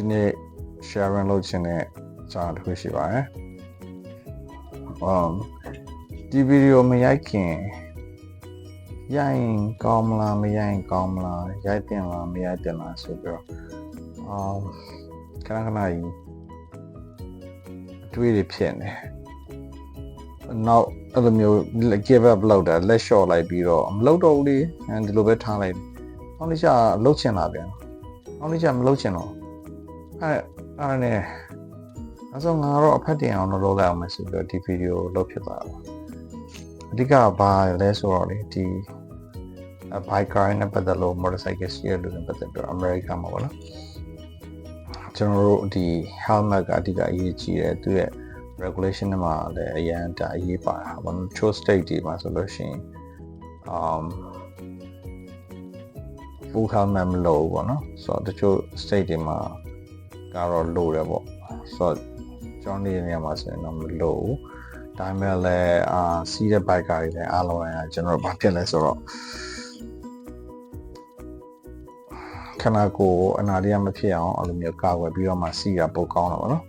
ဒီနေ့ sharing လုပ်ခြင်းတဲ့စာတစ်ခုရှိပါတယ်။ um ဒီဗီဒီယိုမရိုက်ခင်ရိုက်ရင်ကောင်းမလားမရိုက်ရင်ကောင်းမလားရိုက်တင်လားမရိုက်တင်လားဆိုပြီးတော့ um ခဏခဏကြီးအတွေးတွေဖြစ်နေ။နောက်အဲ့လိုမျိုး give up လုပ်တာလက်လျှော့လိုက်ပြီးတော့မလုပ်တော့ဘူးလေဒီလိုပဲထားလိုက်တယ်။ဟောင်းလေးရှာလှုပ်ချင်တာပြန်။အောင်လေးချမလုပ်ချင်တော့ အဲ့အဲ့နဲ့အဆုံးငါတော့အဖက်တင်အောင်လုပ်လိုက်အောင်မယ်ဆိုပြီးတော့ဒီဗီဒီယိုလုပ်ဖြစ်သွားတာအဓိကဘာလဲဆိုတော့လေဒီဘိုက်ကာနဲ့ပတ်သက်လို့ motorcycle ရှိရလို့ပတ်သက်ပြီးတော့ America မှာပေါ့နော်ကျွန်တော်တို့ဒီ helmet ကအဓိကအရေးကြီးတယ်သူရဲ့ regulation တွေမှာလည်းအရင်တအရေးပါတာပေါ့နော် chill state ဒီမှာဆိုလို့ရှိရင် um full helmet မလို့ဘူးပေါ့နော်ဆိုတော့တချို့ state တွေမှာ ကတော့လိုတယ်ပေါ့ဆိုတော့ကျွန်တော်နေတဲ့နေရာမှာဆိုရင်တော့မလိုဘူးဒါပေမဲ့လည်းအာစီးတဲ့ bike တွေလည်းအားလုံးရကျွန်တော်ဘာဖြစ်လဲဆိုတော့ခန္ဓာကိုယ်အနာတရမဖြစ်အောင်အဲ့လိုမျိုးကာကွယ်ပြီးတော့မှစီးတာပိုကောင်းတာပေါ့နော်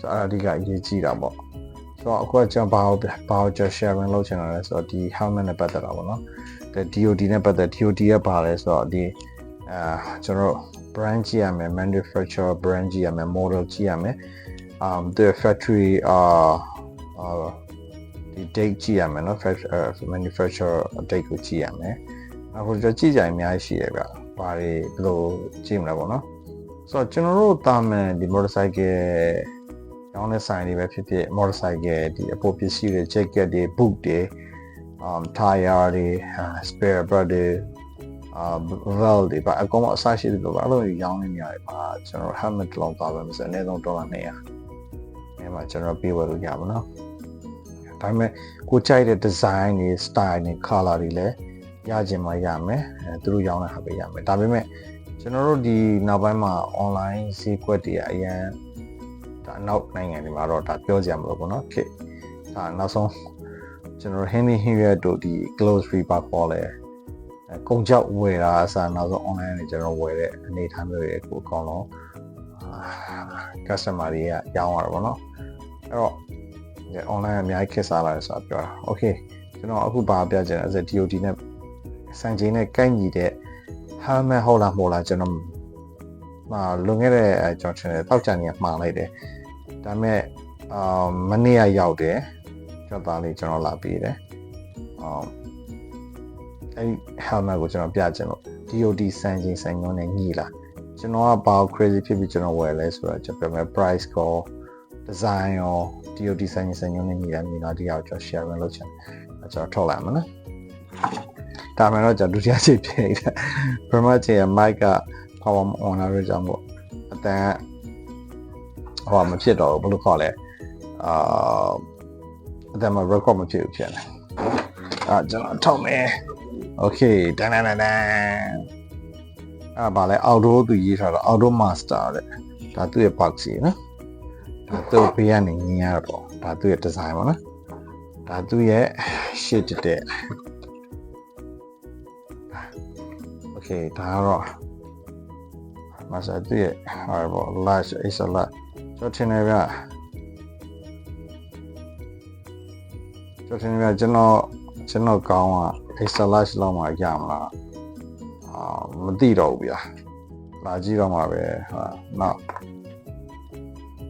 ဆိုတော့အဲ့ဒါအဓိကအရေးကြီးတာပေါ့ဆိုတော့အခုကကျွန်တော်ဘာကိုဘာကိုကျွန်တော် sharing လုပ်ချင်တာလဲဆိုတော့ဒီ helmet နဲ့ပတ်သက်တာပေါ့နော်ဒီ DOD နဲ့ပတ်သက် DOD ကပါလဲဆိုတော့ဒီအာကျွန်တော်တို့ brand ကြည့်ရမယ် manufacturer brand ကြည့်ရမယ် model ကြည့်ရမယ် um the factory အာဒီ date ကြည့်ရမယ်နော် manufacturer date ကိုကြည့်ရမယ်အခုကျွန်တော်ကြည့်ကြရင်အများကြီးရှိရဗျဘာတွေဘယ်လိုကြည့်မလဲပေါ့နော်ဆိုတော့ကျွန်တော်တို့တာမန်ဒီ motorcycle ရောင်းတဲ့ဆိုင်တွေပဲဖြစ်ဖြစ် motorcycle ဒီအပေါ်ပစ္စည်းတွေ jacket တွေ boot တွေ um tire တွေ spare part တွေ uh valve တွေပါအကောင်အဆရှိတယ်လို့ပါအဲ့လိုရောင်းနေနေရတယ်ပါကျွန်တော် helmet တစ်လုံးသွားပဲမစအနည်းဆုံးဒေါ်လာ200အဲမှာကျွန်တော်ပြေးဝယ်လို့ရပါတော့ဒါပေမဲ့ကိုကြိုက်တဲ့ design တွေ style တွေ color တွေလည်းရခြင်းမှရမယ်အဲသူတို့ရောင်းတဲ့ဟာပဲရမယ်ဒါပေမဲ့ကျွန်တော်တို့ဒီနောက်ပိုင်းမှာ online ဈေးကွက်တွေအရင်ဒါနောက်နိုင်ငံတွေမှာတော့ဒါပြောကြမလို့ပေါ့နော်ခေဒါနောက်ဆုံးကျွန်တော်ဟင်းနေဟင်းရွက်တို့ဒီ glossary ပါခေါ်လဲ ကုံကြောက်ဝယ်တာအစားနောက်ဆုံး online နဲ့ကျွန်တော်ဝယ်တဲ့အနေအထားမျိုးတွေအခုအကောင်လုံး customer တွေကရောင်းရတာပေါ့နော်အဲ့တော့ဒီ online အများကြီးခက်စားလာတယ်ဆိုတာပြောတာ okay ကျွန်တော်အခုဘာပြချင်လဲဆို DOD နဲ့စံချိန်နဲ့ကိုက်ညီတဲ့ helmet ဟုတ်လားမဟုတ်လားကျွန်တော်မှာလွန်ခဲ့တဲ့ကျွန်တော်ထင်တယ်တောက်ချန်ကြီးမှားလိုက်တယ်ဒါပေမဲ့အာမနေ့ကရောက်တယ်ကျွန်တော်သားလေးကျွန်တော်လာပြီးတယ်အာ အဲ့ helmet ကိုကျွန်တော်ပြချင်လို့ DOD စံချိန်စံညွှန်းနဲ့ညီလာကျွန်တော်ကဘာ crazy ဖြစ်ပြီးကျွန်တော်ဝယ်လဲဆိုတော့ကျွန်တော်ပြောမယ် price ကော design ရော DOD စံချိန်စံညွှန်းနဲ့ညီလာညီလာတရားကိုကျွန်တော် sharing လုပ်ချင်တယ်ကျွန်တော်ထုတ်လိုက်မှာနော်ဒါမှတော့ကျွန်တော်ဒုတိယချိန်ပြည့်တယ်ပထမချိန်က mic က power on လာရကြောင်းပေါ့အတန်ဟောမဖြစ်တော့ဘူးဘယ်လိုခေါ်လဲအာအတန်မှာ record မဖြစ်ဘူးဖြစ်တယ်အာကျွန်တော်ထောက်မယ် okay တန်တန်တန်တန်အဲ့ဘာလဲ outdoor သူရေးထားတာ outdoor master တဲ့ဒါသူ့ရဲ့ box ကြီးနော်ဒါသူ့ဘေးကနေမြင်ရတာပေါ့ဒါသူ့ရဲ့ design ပေါ့နော်ဒါသူ့ရဲ့ shit တဲ့ okay ဒါကတော့ master သူ့ရဲ့ဟာပေါ့ large is a lot ကျွန်တော်ထင်တယ်ဗျကျွန်တော်ထင်တယ်ဗျကျွန်တော်ကျွန်တော်ကောင်းอ่ะ extra large လောက်မှရမလားအာမသိတော့ဘူးဗျာလာကြည့်တော့မှာပဲဟာနောက်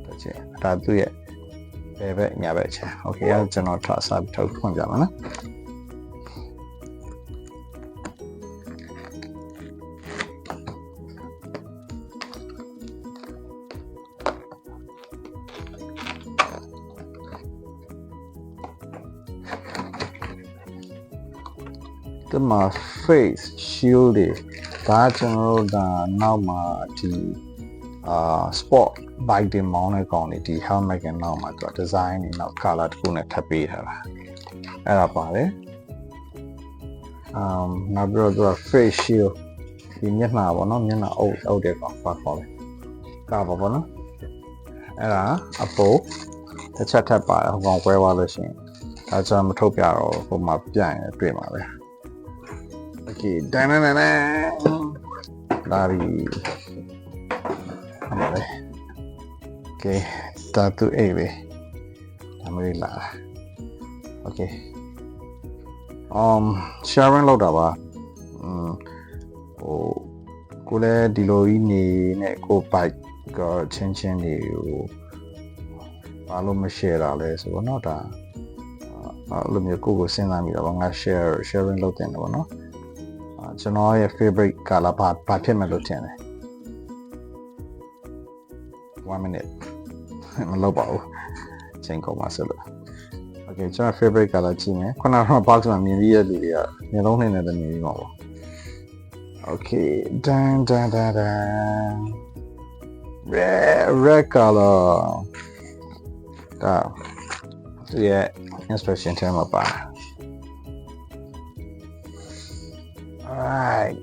တစ်ချက်ဒါသူ့ရဲ့ဘယ်ဘက်ညာဘက်ချက် okay အဲကျွန်တော်ထပ်စားပြီးထုတ်ဖွင့်ပြမှာနော် မှာ face shield တွေဒါကျွန်တော်တို့ဒါနောက်မှာဒီအာ sport bike တွေမောင်းတဲ့ကောင်တွေဒီ helmet ကနောက်မှာသူက design တွေနောက် color တစ်ခုနဲ့ထပ်ပေးထားတာအဲ့ဒါပါတယ် um နောက်ပြီးတော့သူက face shield ဒီမျက်နှာပေါ့နော်မျက်နှာအုပ်အုပ်တဲ့ကောင်ဘာခေါ်လဲကာပါပေါ့နော်အဲ့ဒါအပိုးတစ်ချက်ထပ်ပါတယ်ဟိုကောင်ကွဲသွားလို့ရှိရင်ဒါကျွန်တော်မထုတ်ပြတော့ဟိုမှာပြရင်တွေ့မှာပဲ โอเคဒန်နန်နန်နန်ဒါရီအမလေးโอเคတာတူအေးပဲဒါမျိုးလာโอเค um sharing လောက်တာပါอืมဟိုကိုလည်းဒီလိုကြီးနေနဲ့ကို bike ကချင်းချင်းနေဟိုဘာလို့မ share တာလဲဆိုတော့เนาะဒါအဲ့လိုမျိုးကိုကိုစဉ်းစားမိတော့ဗောငါ share sharing လုပ်တင်တယ်ဗောနော်အာ ကျွန်တော်ရဲ့ favorite color ဘာဘာဖြစ်မယ်လို့ထင်တယ်1 minute မလုပ်ပါဘူးချိန်ကုန်ပါစလို့ Okay ကျွန်တော် favorite color ကြည့်မယ်ခုနက box မှာမြင်ပြီးရတဲ့လူတွေကမျက်လုံးနဲ့နဲ့မြင်ပြီးမှာပေါ့ Okay dan dan dan dan red red color ဒါသူရဲ့ instruction ထဲမှာပါ alright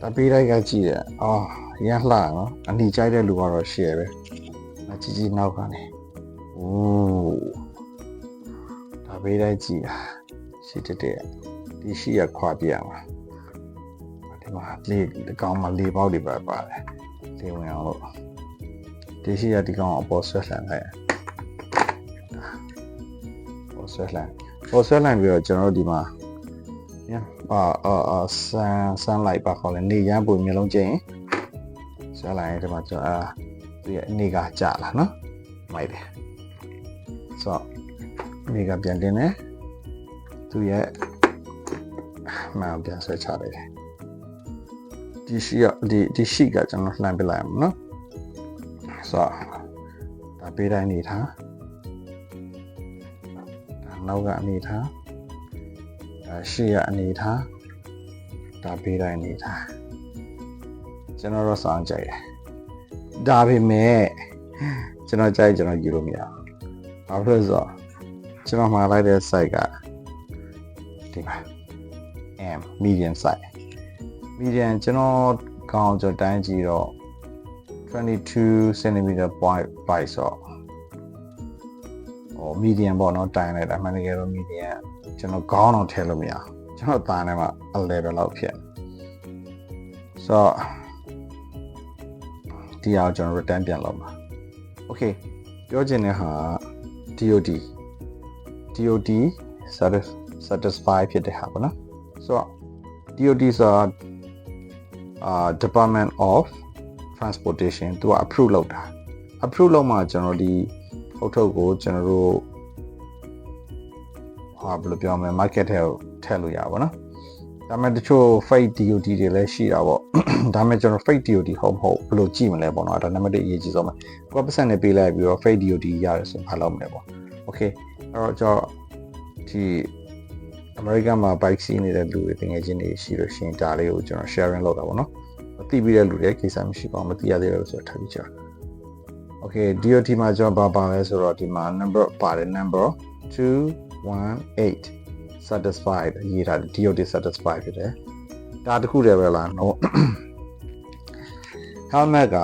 ဒါပေးလိုက်ကကြည့်ရအော်ရမ်းလှနော်အနီကြိုက်တဲ့လူကတော့ share ပဲအကြည့်ကြည့်နောက်ကနေ Ooh ဒါပေးလိုက်ကြည့်တာရှိတဲ့တဲ့ဒီရှိရခွာပြရမှာဒီမှာလေးဒီကောင်မှာလေးပေါက်တွေပါပါတယ်လေးဝင်အောင်လို့ဒီရှိရဒီကောင်အပေါ်ဆွဲလှန်လိုက်ပေါ်ဆွဲလှန်ပေါ်ဆွဲလှန်ပြီးတော့ကျွန်တော်တို့ဒီမှာ ညအာအာဆန်ဆန်လိုက်ပါခေါ်လဲနေရမ်းပုံမျိုးလုံးကျင်းဆွဲလိုက်ရင်ဒီမှာကျွန်တော်အာသူရဲ့အနေကကြာလာနော်မိုက်တယ်ဆိုတော့မိကပြန်တင်တယ်သူရဲ့မှန်ပြန်ဆွဲချလိုက်တယ်ဒီရှိရဒီဒီရှိကကျွန်တော်လှမ်းပြလိုက်အောင်နော်ဆိုတော့ဒါပေးတိုင်းနေထားဒါနောက်ကအနေထား ဒါရှိရအနေထားဒါပေးတိုင်းနေထားကျွန်တော်တော့စောင်းကြိုက်တယ်ဒါပေမဲ့ကျွန်တော်ကြိုက်ကျွန်တော်ယူလို့မရဘူးဘာဖြစ်လို့လဲဆိုတော့ကျွန်တော်မှာလိုက်တဲ့ site ကဒီမှာ M medium size medium ကျွန်တော်ကောင်းကျွန်တော်တိုင်းကြည့်တော့22 cm point 5ဆိုတော့ဟို medium ပေါ့နော်တိုင်းလိုက်တာအမှန်တကယ်တော့ medium ကျွန်တော်ခေါင်းတော့ထည့်လို့မရဘူးကျွန်တော်သားထဲမှာ a level လောက်ဖြစ်ဆိုတော့ဒီအောင်ကျွန်တော် return ပြန်လုပ်မှာ okay ပြောချင်တဲ့ဟာ DOD DOD satis- satisfy ဖြစ်တဲ့ဟာပေါ့နော်ဆိုတော့ DOD ဆိုတာအာ Department of Transportation သူက approve လုပ်တာ approve လုပ်မှကျွန်တော်ဒီအုတ်ထုတ်ကိုကျွန်တော်တို့ ဟာဘယ်လိုပြောမလဲ market ထဲကိုထည့်လို့ရပါတော့ဒါပေမဲ့တချို့ fake DOD တွေလည်းရှိတာပေါ့ဒါပေမဲ့ကျွန်တော် fake DOD ဟုတ်မဟုတ်ဘယ်လိုကြည့်မလဲပေါ့နော်ဒါနံပါတ်1အရေးကြီးဆုံးပဲကိုယ်ပတ်စံနဲ့ပေးလိုက်ပြီးတော့ fake DOD ရတယ်ဆိုရင်ဘာလုပ်မလဲပေါ့ okay အဲ့တော့ကျွန်တော်ဒီ American မှာ bike စီးနေတဲ့လူတွေတကယ်ချင်းတွေရှိလို့ရှိရင်ဒါလေးကိုကျွန်တော် sharing လုပ်တာပေါ့နော်မသိပြီးတဲ့လူတွေကိစ္စမရှိပါဘူးမသိရသေးလို့ဆိုတော့ထားပြီးကြ Okay DOT မှာကျွန်တော်ဘာပါလဲဆိုတော့ဒီမှာ number ပါတယ် number 218 satisfied ရေးထားတယ် DOT satisfied ဖြစ်တယ်ဒါတခုတည်းပဲလား no helmet က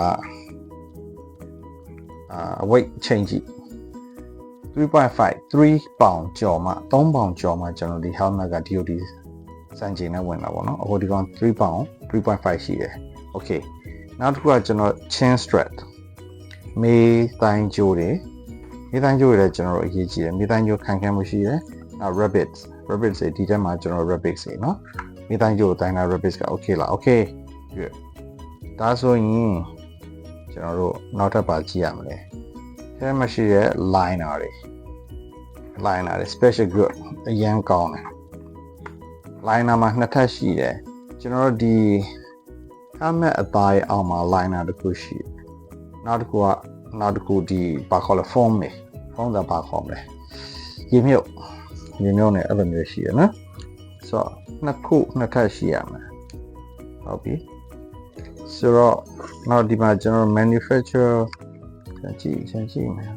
အာ weight change 3.5 3ပေါင်ကျော်မှ3ပေါင်ကျော်မှကျွန်တော်ဒီ helmet က DOT စံချိန်နဲ့ဝင်တာပေါ့နော်အခုဒီကောင်3ပေါင်3.5ရှိတယ် okay နောက်တစ်ခုကကျွန်တော် chin strap မေးတိုင်းကြိုးတွေ မေးတိုင်းကြိုးတွေလည်းကျွန်တော်တို့အရေးကြီးတယ်မေးတိုင်းကြိုးခံခံမှုရှိတယ်နောက် rabbits rabbits တွေဒီတက်မှာကျွန်တော် rabbits တွေနော်မေးတိုင်းကြိုးတိုင်းတာ rabbits က okay လား okay good ဒါဆိုရင်ကျွန်တော်တို့နောက်ထပ်ပါကြည့်ရမလဲအဲမှာရှိတဲ့ liner တွေ liner တွေ special group အရန်ကောင်းတယ် liner မှာနှစ်ထပ်ရှိတယ်ကျွန်တော်တို့ဒီ helmet အသားရဲ့အောက်မှာ liner တစ်ခုရှိတယ်နောက်တစ်ခုကနောက်တစ်ခုဒီဘာခေါ်လဲ foam တွေ foam ကဘာခေါ်မလဲရေမြုပ်ရေမြုပ်နဲ့အဲ့လိုမျိုးရှိရနော်ဆိုတော့နှစ်ခုနှစ်ထပ်ရှိရမယ်ဟုတ်ပြီဆိုတော့နောက်ဒီမှာကျွန်တော် manufacture ကြည့်ချင်းကြည့်မယ်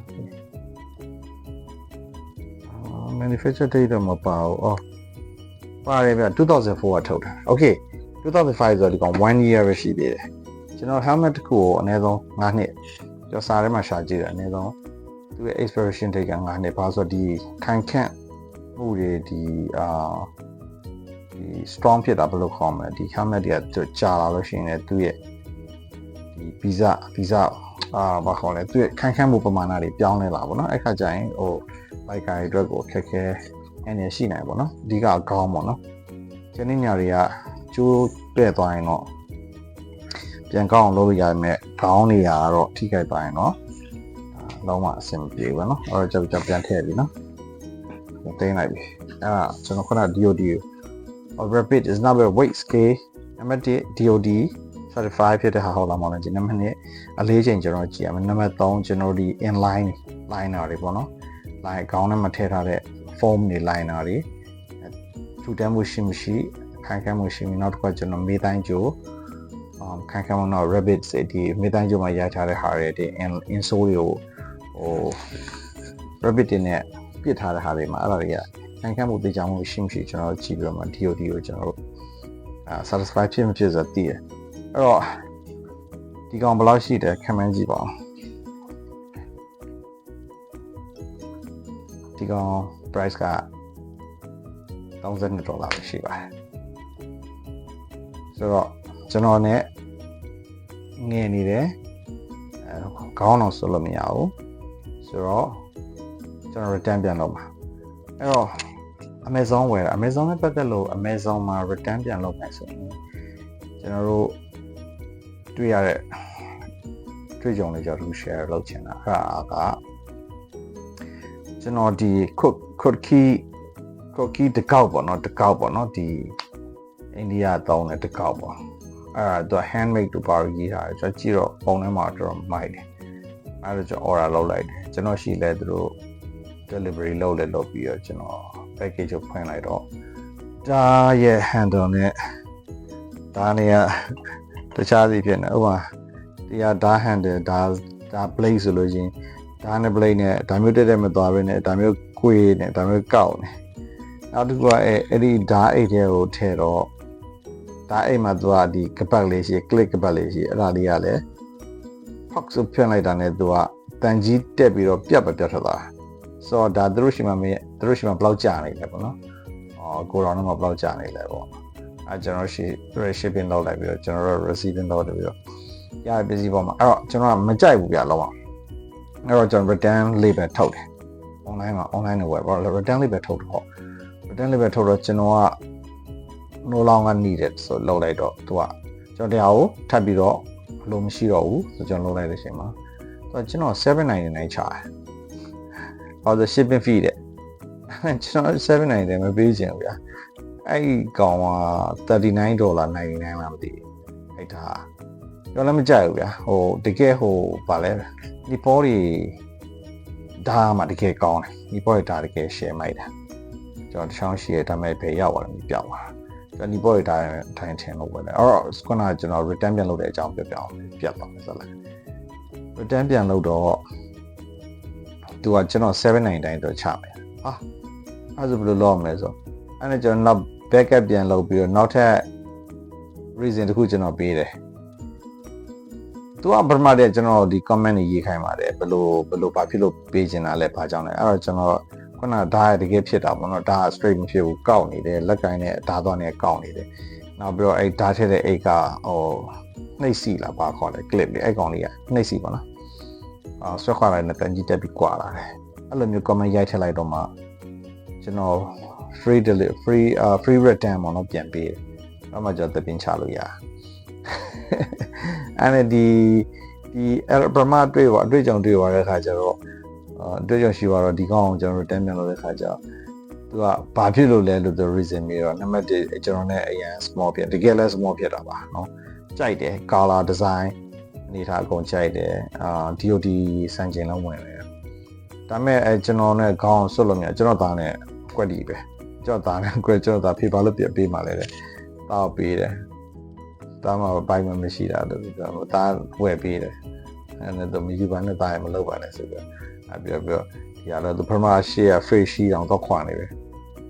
အာ manufacture date တော့မပါဘူးအော်ပါတယ်ဗျ2004ကထုတ်တာ okay 2005ဆိုတော့ဒီကောင်1 year ပဲရှိသေးတယ်ကျွန်တော် helmet တစ်ခုကိုအနည်းဆုံး9နှစ်ကျော်စားထဲမှာရှာကြည့်တယ်အနည်းဆုံး သူရဲ့ expiration date က9နှစ်ဘာလို့ဆိုတော့ဒီခိုင်ခန့်မှုတွေဒီအာဒီ strong ဖြစ်တာဘယ်လိုခေါ်မလဲဒီ helmet တွေကကြာလာလို့ရှိရင်လည်းသူ့ရဲ့ဒီ visa visa အာဘာခေါ်လဲသူ့ရဲ့ခိုင်ခန့်မှုပမာဏတွေပြောင်းလဲလာပါတော့အဲ့ခါကျရင်ဟို bike တွေအတွက်ကိုအခက်ခဲအနေရှိနိုင်ပါတော့အဓိကအကောင်းပါတော့ကျင်းနေညာတွေကကျိုးတဲ့သွားရင်တော့ပြန်ကောင်းအောင်လုပ်လို့ရမယ်ခေါင်းနေရတော့ထိခိုက်သွားရင်တော့ လုံးဝအဆင်မပြေဘူးเนาะအဲ့တော့ကြောက်ကြောက်ပြန်ထည့်ပြီเนาะတင်းလိုက်ပြီအဲ့ဒါကျွန်တော်ခုန DOD or rapid is not a weight scale နံပါတ်1 DOD certified ဖြစ်တဲ့ဟာဟုတ်လားမဟုတ်လားဒီနံပါတ်2အလေးချိန်ကျွန်တော်ကြည့်ရမယ်နံပါတ်3ကျွန်တော်ဒီ inline liner တွေပေါ့နော် line ခေါင်းထဲမှာထည့်ထားတဲ့ form တွေ liner တွေထူတမ်းမှုရှိမရှိခိုင်ခန့်မှုရှိမရှိနောက်တစ်ခါကျွန်တော်မေးတိုင်းကြိုအခိုင်ခန့်မှုတော့ rabbit စဒီမေးတိုင်းကြိုမှာရိုက်ထားတဲ့ဟာတွေဒီ insole တွေကို ဟို rabbit တွေနဲ့ပြစ်ထားတဲ့ဟာတွေမှာအဲ့ဒါတွေကခိုင်ခန့်မှုသိကြမှုရှိမရှိကျွန်တော်ကြည့်ပြီးတော့မှ DOD ကိုကျွန်တော်တို့အာ satisfy ဖြစ်မဖြစ်ဆိုတော့သိတယ်အဲ့တော့ဒီကောင်ဘယ်လောက်ရှိတယ်ခံမှန်းကြည့်ပါဦးဒီကောင် price က32ဒေါ်လာပဲရှိပါတယ်ဆိုတော့ကျွန်တော် ਨੇ ငယ်နေတယ်အဲခေါင်းအောင်ဆွလို့မရဘူး ဆိုတော့ကျွန်တော် return ပြန်လုပ်ပါအဲ့တော့ Amazon ဝယ်တာ Amazon နဲ့ပတ်သက်လို့ Amazon မှာ return ပြန်လုပ်မယ်ဆိုရင်ကျွန်တော်တို့တွေ့ရတဲ့တွေ့ကြုံလေးကြောင့် share လုပ်ချင်တာအဲ့ဒါကကျွန်တော်ဒီ code code key code key တကောက်ပေါ့နော်တကောက်ပေါ့နော်ဒီအိန္ဒိယတောင်းတဲ့တကောက်ပေါ့အဲ့ဒါသူ handmade တူပါရေးထားတယ်ကျွန်တော်ကြည့်တော့ပုံထဲမှာတော်တော်မိုက်တယ် အဲ့ဒါကျွန်တော် order လုပ်လိုက်တယ်ကျွန်တော်ရှိလဲသူတို့ delivery လုပ်လဲလုပ်ပြီးတော့ကျွန်တော် package ကိုဖွင့်လိုက်တော့ဒါရဲ့ handle နဲ့ဒါနေရတခြားစီဖြစ်နေဥပမာတရားဒါ handle ဒါဒါ blade ဆိုလို့ချင်းဒါနဲ့ blade နဲ့ဒါမျိုးတက်တက်မသွားဘဲနဲ့ဒါမျိုးကွေးနဲ့ဒါမျိုးကောက်နေနောက်တစ်ခုကအဲအဲ့ဒီဓာတ်အိတ်ထဲကိုထည့်တော့ဓာတ်အိတ်မှာသူကဒီကပတ်လေးရှိ click ကပတ်လေးရှိအဲ့ဒါလေးကလည်း fox ဆိုဖြန့်လိုက်တာနဲ့သူကတန်ကြီးတက်ပြီးတော့ပြတ်ပဲပြတ်ထွက်သွားဆိုတော့ဒါသူတို့ရှိမှမင်းသူတို့ရှိမှဘယ်လောက်ကြာနေလဲပေါ့နော်အော်ကိုရောင်းတော့ဘယ်လောက်ကြာနေလဲပေါ့အဲကျွန်တော်ရှိ shipping လုပ်လိုက်ပြီးတော့ကျွန်တော်တို့ receiving လုပ်တယ်ပြီးတော့ရပစ္စည်းပေါ်မှာအဲ့တော့ကျွန်တော်ကမကြိုက်ဘူးပြလောက်အောင်အဲ့တော့ကျွန်တော် return label ထုတ်တယ် online မှာ online နဲ့ဝယ်ပေါ့ return label ထုတ်တော့ return label ထုတ်တော့ကျွန်တော်က no longer needed ဆိုလောက်လိုက်တော့သူကကျွန်တော်တရားကိုထပ်ပြီးတော့အ လိုမရှိတော့ဘူးဆိုကျွန်တော်လောက်လိုက်တဲ့အချိန်မှာသူကကျွန်တော်799ချာတယ်။ဟောဆို shipping fee တဲ့။ကျွန်တော်799မပေးချင်ဘူးဗျာ။အဲ့ဒီကောင်က39ဒေါ်လာ99မှမသိဘူး။အဲ့ဒါကျွန်တော်လည်းမကြိုက်ဘူးဗျာ။ဟိုတကယ်ဟိုဗာလဲဒီပေါ်တွေဒါမှတကယ်ကောင်းတယ်။ဒီပေါ်တွေဒါတကယ် share မိုက်တာ။ကျွန်တော်တချောင်းရှိရဒါပေမဲ့ဘယ်ရောက်သွားလဲမပြောက်ပါဘူး။ကျွ န်တော်ဒီပေါ်တွေဒါထိုင်ထင်လို့ပဲလေ။အဲ့တော့ခုနကကျွန်တော် return ပြန်လုပ်တဲ့အကြောင်းပြောပြအောင်ပြတ်သွားမယ်ဆိုလိုက်။ return ပြန်လုပ်တော့သူကကျွန်တော်799တိုင်းတော့ချမယ်။ဟာအဲ့ဒါဆိုဘယ်လိုလုပ်ရမလဲဆိုအဲ့ဒါကျွန်တော်နောက် backup ပြန်လုပ်ပြီးတော့နောက်ထပ် reason တစ်ခုကျွန်တော်ပေးတယ်။ तू ကပထမတည်းကျွန်တော်ဒီ comment တွေရေးခိုင်းပါတယ်ဘယ်လိုဘယ်လိုဘာဖြစ်လို့ပေးချင်တာလဲဘာကြောင့်လဲအဲ့တော့ကျွန်တော် ခုနဒါရတကယ်ဖြစ်တာပေါ့နော်ဒါ straight မဖြစ်ဘူးကောက်နေတယ်လက်ကင်နဲ့ဓာသွားနဲ့ကောက်နေတယ်နောက်ပြီးတော့အဲ့ဓာထက်တဲ့အိတ်ကဟိုနှိပ်စီလားဘာခေါ်လဲ clip လေးအဲ့ကောင်လေးကနှိပ်စီပေါ့နော်အာဆွဲခွာလိုက်တဲ့တန်ကြီးတက်ပြီးကွာလာတယ်အဲ့လိုမျိုး comment ရိုက်ထည့်လိုက်တော့မှကျွန်တော် free delivery free uh free return ပေါ့နော်ပြန်ပေးတယ်အဲ့မှကျွန်တော်တပင်းချလို့ရအဲ့ဒီဒီအဲ့ပရမတွေ့ပါအတွေ့အကြုံတွေ့ပါတဲ့အခါကျတော့ အတွက်ကြောင့်ရှိပါတော့ဒီကောင်အောင်ကျွန်တော်တို့တမ်းပြန်လုပ်တဲ့ခါကျတော့သူကဘာဖြစ်လို့လဲလို့သူ reason မေးတော့နံပါတ်1ကျွန်တော်နဲ့အရင် small ဖြစ်တကယ်လဲ small ဖြစ်တာပါနော်ကြိုက်တယ် color design အနေထားအကုန်ကြိုက်တယ်အာ DOD စံကျင်လုံးဝင်တယ်ဒါပေမဲ့အဲကျွန်တော်နဲ့ခေါင်းဆွတ်လို့မြကျွန်တော်သားနဲ့ကွက်တီပဲကျွန်တော်သားနဲ့ကွက်ကျွန်တော်သားဖေးဘာလို့ပြပေးမှလဲတဲ့တောက်ပေးတယ်တားမှာပိုင်မမရှိတာလို့ပြောတာတားဝယ်ပေးတယ်အဲ့ဒါတော့မယူပါနဲ့တားရမလုပ်ပါနဲ့ဆိုပြီး အပြောပြောဒီကတော့သူပထမရှိရ face ရှိအောင်တော့ခွာနေပဲ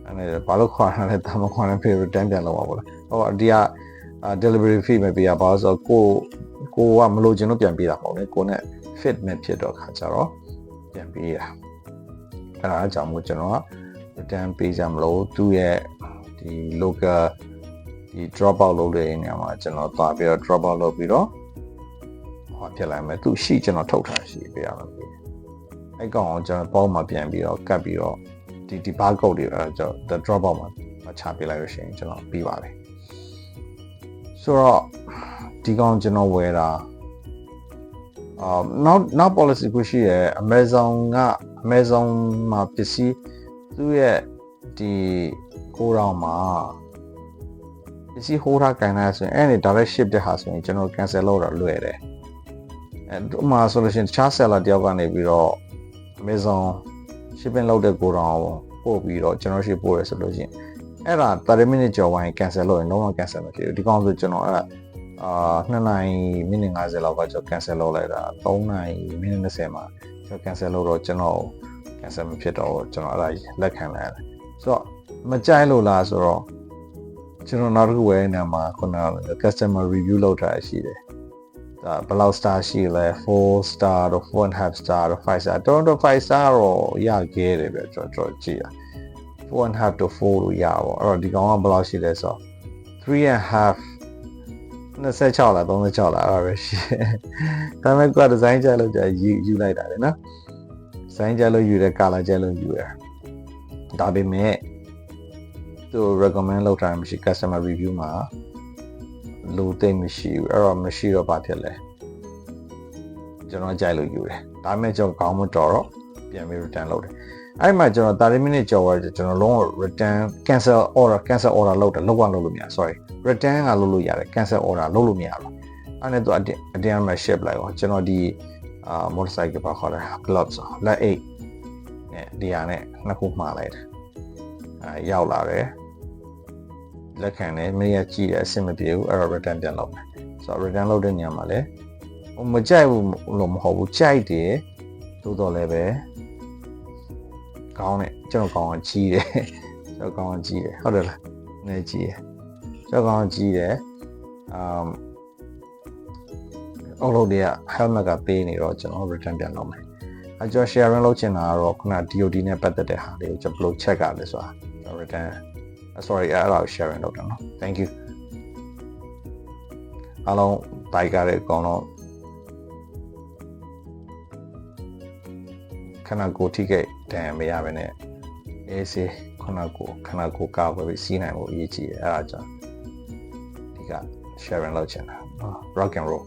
အဲ့ဒါဘာလို့ခွာရလဲတာမခွာနေဖေးတန်းပြန်လောက်ပါဘောလားဟောဒီကအာ delivery fee မပေးရပါဘူးဆိုတော့ကိုကိုကမလို့ခြင်းလို့ပြန်ပေးတာမဟုတ်လေကိုနဲ့ fit မဲ့ဖြစ်တော့ခါကြတော့ပြန်ပေးတာအဲ့ဒါအကြောင်းမို့ကျွန်တော်က return ပေးကြမလို့သူ့ရဲ့ဒီ local ဒီ drop out လုပ်တဲ့နေရာမှာကျွန်တော်သွားပြီးတော့ drop out လုပ်ပြီးတော့ဟောဖြစ်လိုက်မယ်သူရှိကျွန်တော်ထုတ်ထားရှိပေးရမှာပေး အဲ့ကောင်ကိုကျွန်တော်ပေါင်းမှာပြန်ပြီးတော့ကတ်ပြီးတော့ဒီဒီ barcode တွေအဲ့ကျွန်တော် drop out မှာချပေးလိုက်လို့ရှိရင်ကျွန်တော်ပြီးပါပြီဆိုတော့ဒီကောင်ကျွန်တော်ဝယ်တာအာနောက်နောက် policy ကိုရှိရဲ Amazon က Amazon မှာပစ္စည်းသူ့ရဲ့ဒီကိုရောင်မှာပစ္စည်းဟိုးထားကန်လိုက်ဆိုရင်အဲ့ဒီ direct ship တဲ့ဟာဆိုရင်ကျွန်တော် cancel လုပ်တာလွယ်တယ်အဲဥပမာဆိုလို့ရှိရင်တခြား seller တယောက်ကနေပြီးတော့ Amazon shipping လုပ်တဲ့ကိုရောင်ပို့ပြီးတော့ကျွန်တော်ရှိပို့ရဆိုလို့ရှိရင်အဲ့ဒါ30 minute ကျော်ဝိုင်း cancel လုပ်ရင်လုံးဝ cancel မဖြစ်ဘူးဒီကောင်ဆိုကျွန်တော်အဲ့ဒါအာ2နိုင်မိနစ်50လောက်ကကျွန်တော် cancel လုပ်လိုက်တာ3နိုင်မိနစ်20မှာကျွန်တော် cancel လုပ်တော့ကျွန်တော် cancel မဖြစ်တော့ဘူးကျွန်တော်အဲ့ဒါလက်ခံလိုက်ရတယ်ဆိုတော့မကြိုက်လို့လားဆိုတော့ကျွန်တော်နောက်တစ်ခုဝယ်နေမှာခုနက customer review လုပ်ထားရှိတယ် ဒါဘယ်လောက် star ရှိလဲ4 star တော့4.5 star တော့5 star တော်တော်5 star တော့ရခဲ့တယ်ပဲကျွန်တော်ကြည့်ရ4.5 to 4လို့ရပါအဲ့တော့ဒီကောင်ကဘယ်လောက်ရှိလဲဆိုတော့3.5 26လား36လားအဲ့ဒါပဲရှိတယ်ဒါပေမဲ့ကိုကဒီဇိုင်းကြလို့ကြာယူယူလိုက်တာလေနော်ဒီဇိုင်းကြလို့ယူတယ်ကာလာကြလို့ယူရဒါပေမဲ့သူ recommend လုပ်ထားမှရှိ customer review မှာ လူသိမ့်မရှိဘူးအဲ့တော့မရှိတော့ဘာဖြစ်လဲကျွန်တော်ကြိုက်လို့ယူတယ်ဒါပေမဲ့ကျွန်တော်ကောင်းမတော်တော့ပြန်ပြီး return လုပ်တယ်အဲ့မှာကျွန်တော်30 minute ကြော်သွားတယ်ကျွန်တော်လုံးဝ return cancel order cancel order လုပ်တယ်လောက်အောင်လုပ်လို့မရ sorry return ကလုပ်လို့ရတယ် cancel order လုပ်လို့မရဘူးအဲ့နဲ့သူအတင်းအတင်းမှာ ship လိုက်ရောကျွန်တော်ဒီအာ motorcycle ပါခေါ်တယ် gloves လက်အိတ်နဲ့ဒီဟာနဲ့နှစ်ခုမှားလိုက်တယ်အဲရောက်လာတယ် လက်ခံတယ်မင်းရကြည့်တယ်အဆင်မပြေဘူးအဲ့တော့ return ပြန်လုပ်မယ်ဆိုတော့ return လုပ်တဲ့ညမှာလည်းဟိုမကြိုက်ဘူးလို့မဟုတ်ဘူးကြိုက်တယ်သို့တော်လည်းပဲကောင်းတယ်ကျွန်တော်ကောင်းအောင်ကြီးတယ်ကျွန်တော်ကောင်းအောင်ကြီးတယ်ဟုတ်တယ်လားနည်းကြီးတယ်ကျွန်တော်ကောင်းအောင်ကြီးတယ်အမ်အောက်လို့တည်းက helmet ကပေးနေတော့ကျွန်တော် return ပြန်လုပ်မယ်အကျော် sharing လုပ်ချင်တာကတော့ခုန DOD နဲ့ပတ်သက်တဲ့ဟာလေးကိုကျွန်တော်ဘယ်လို check ရလဲဆိုတာကျွန်တော် return sorry အဲ့ဒါကို sharing လုပ်တယ်နော် thank you အားလုံးတိုက်ကြတဲ့အကောင်တော့ခဏကိုထိခဲ့တန်မရဘဲနဲ့အေးစေးခဏကိုခဏကိုကောက်ပဲစီးနိုင်ဖို့အရေးကြီးတယ်အဲ့ဒါကြောင့်ဒီက sharing လုပ်ချင်တာ rock and roll